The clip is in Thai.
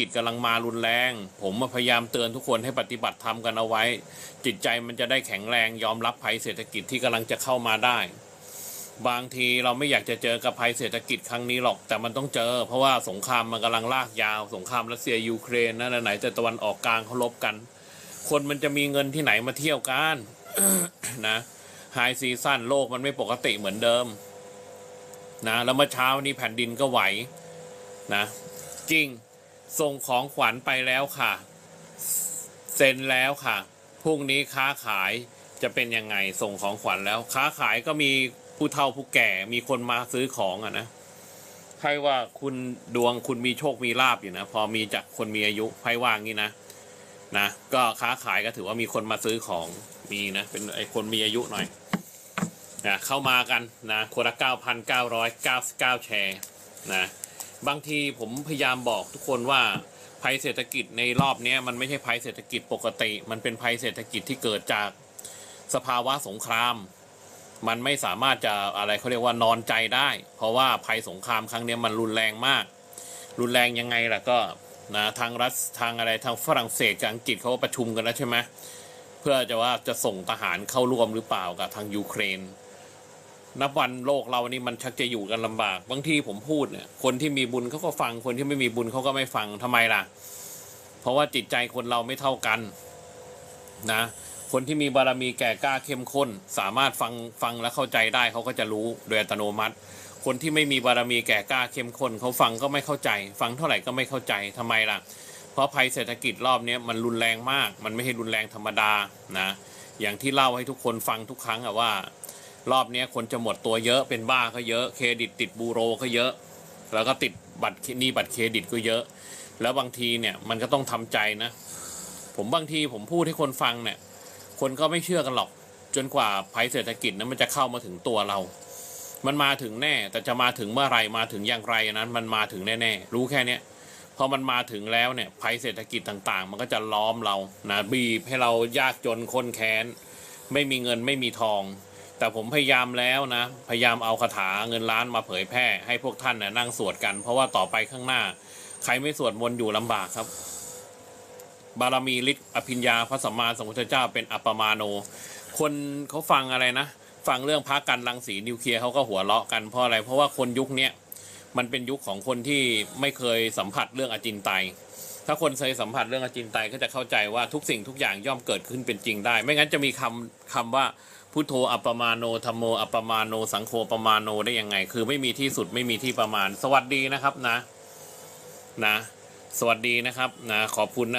กิจกำลังมารุนแรง ผมพยายามเตือนทุกคนให้ปฏิบัติธรรมกันเอาไว้ จิตใจมันจะได้แข็งแรงยอมรับภัยเศรษฐกิจที่กำลังจะเข้ามาได้ บางทีเราไม่อยากจะเจอกับภัยเศรษฐกิจครั้งนี้หรอกแต่มันต้องเจอ เพราะว่าสงครามมันกำลังลากยาว สงครามรัสเซียยูเครนนั่นไหนแต่ตะวันออกกลางเขาลบกัน คนมันจะมีเงินที่ไหนมาเที่ยวกันนะไฮซีซั่นโลกมันไม่ปกติเหมือนเดิมนะแล้วเมื่อเช้านี้แผ่นดินก็ไหวนะจริง ส่งของขวัญไปแล้วค่ะ เซ็นแล้วค่ะพรุ่งนี้ค้าขายจะเป็นยังไงส่งของขวัญแล้ว ค้าขายก็มีผู้เฒ่าผู้แก่มีคนมาซื้อของอะนะใครว่าคุณดวงคุณมีโชคมีลาบอยู่นะ พอมีจากคนมีอายุไพ่ว่างี้นะนะก็ค้าขายก็ถือว่ามีคนมาซื้อของมีนะ เป็นไอคนมีอายุหน่อยนะเข้ามากันนะคนละเก้าพันเก้าร้อยเก้าสิบเก้าแชร์นะ บางทีผมพยายามบอกทุกคนว่าภัยเศรษฐกิจในรอบนี้มันไม่ใช่ภัยเศรษฐกิจปกติ มันเป็นภัยเศรษฐกิจที่เกิดจากสภาวะสงคราม มันไม่สามารถจะอะไรเขาเรียกว่านอนใจได้ เพราะว่าภัยสงครามครั้งนี้มันรุนแรงมาก รุนแรงยังไงล่ะก็นะทางรัสทางอะไรทางฝรั่งเศสกับอังกฤษเขาประชุมกันแล้วใช่ไหมเพื่อจะว่าจะส่งทหารเข้าร่วมหรือเปล่ากับทางยูเครน นับวันโลกเรานี่มันชักจะอยู่กันลำบาก บางทีผมพูดเนี่ย คนที่มีบุญเขาก็ฟัง คนที่ไม่มีบุญเขาก็ไม่ฟังทำไมล่ะ เพราะว่าจิตใจคนเราไม่เท่ากันนะ คนที่มีบารมีแก่กล้าเข้มข้น สามารถฟังฟังและเข้าใจได้เขาก็จะรู้โดยอัตโนมัติ คนที่ไม่มีบารมีแก่กล้าเข้มข้นเขาฟังก็ไม่เข้าใจ ฟังเท่าไหร่ก็ไม่เข้าใจทำไมล่ะ เพราะภัยเศรษฐกิจรอบนี้มันรุนแรงมาก มันไม่ใช่รุนแรงธรรมดานะ อย่างที่เล่าให้ทุกคนฟังทุกครั้งอะว่า รอบนี้คนจะหมดตัวเยอะเป็นบ้าก็เยอะเครดิตติดบูโรก็เยอะ แล้วก็ติดบัตรนี้บัตรเครดิตก็เยอะ แล้วบางทีเนี่ยมันก็ต้องทำใจนะ ผมบางทีผมพูดให้คนฟังเนี่ย คนก็ไม่เชื่อกันหรอก จนกว่าภัยเศรษฐกิจนั้นมันจะเข้ามาถึงตัวเรา มันมาถึงแน่ แต่จะมาถึงเมื่อไรมาถึงอย่างไรนั้น มันมาถึงแน่ๆรู้แค่เนี้ยพอมันมาถึงแล้วเนี่ยภัยเศรษฐกิจต่างๆ มันก็จะล้อมเรานะบีบให้เรายากจนคนแค้น ไม่มีเงินไม่มีทอง แต่ผมพยายามแล้วนะ พยายามเอาคาถาเงินล้านมาเผยแพร่ให้พวกท่านนะนั่งสวดกัน เพราะว่าต่อไปข้างหน้า ใครไม่สวดมนต์อยู่ลำบากครับ บารมีฤทธิ์อภิญญาพระสัมมาสัมพุทธเจ้าเป็นอัปปมาโน คนเขาฟังอะไรนะ ฟังเรื่องพักกันรังสีนิวเคลียร์เขาก็หัวเราะกันเพราะอะไร เพราะว่าคนยุคเนี้ยมันเป็นยุคของคนที่ไม่เคยสัมผัสเรื่องอจินไตย ถ้าคนเคยสัมผัสเรื่องอจินไตยก็จะเข้าใจว่าทุกสิ่งทุกอย่างย่อมเกิดขึ้นเป็นจริงได้ ไม่งั้นจะมีคำคำว่าพุทโธอัปปมาโนธรรมโมอัปปมาโน สังโฆปมาโนได้ยังไง คือไม่มีที่สุดไม่มีที่ประมาณ สวัสดีนะครับนะนะ สวัสดีนะครับนะขอบคุณนะ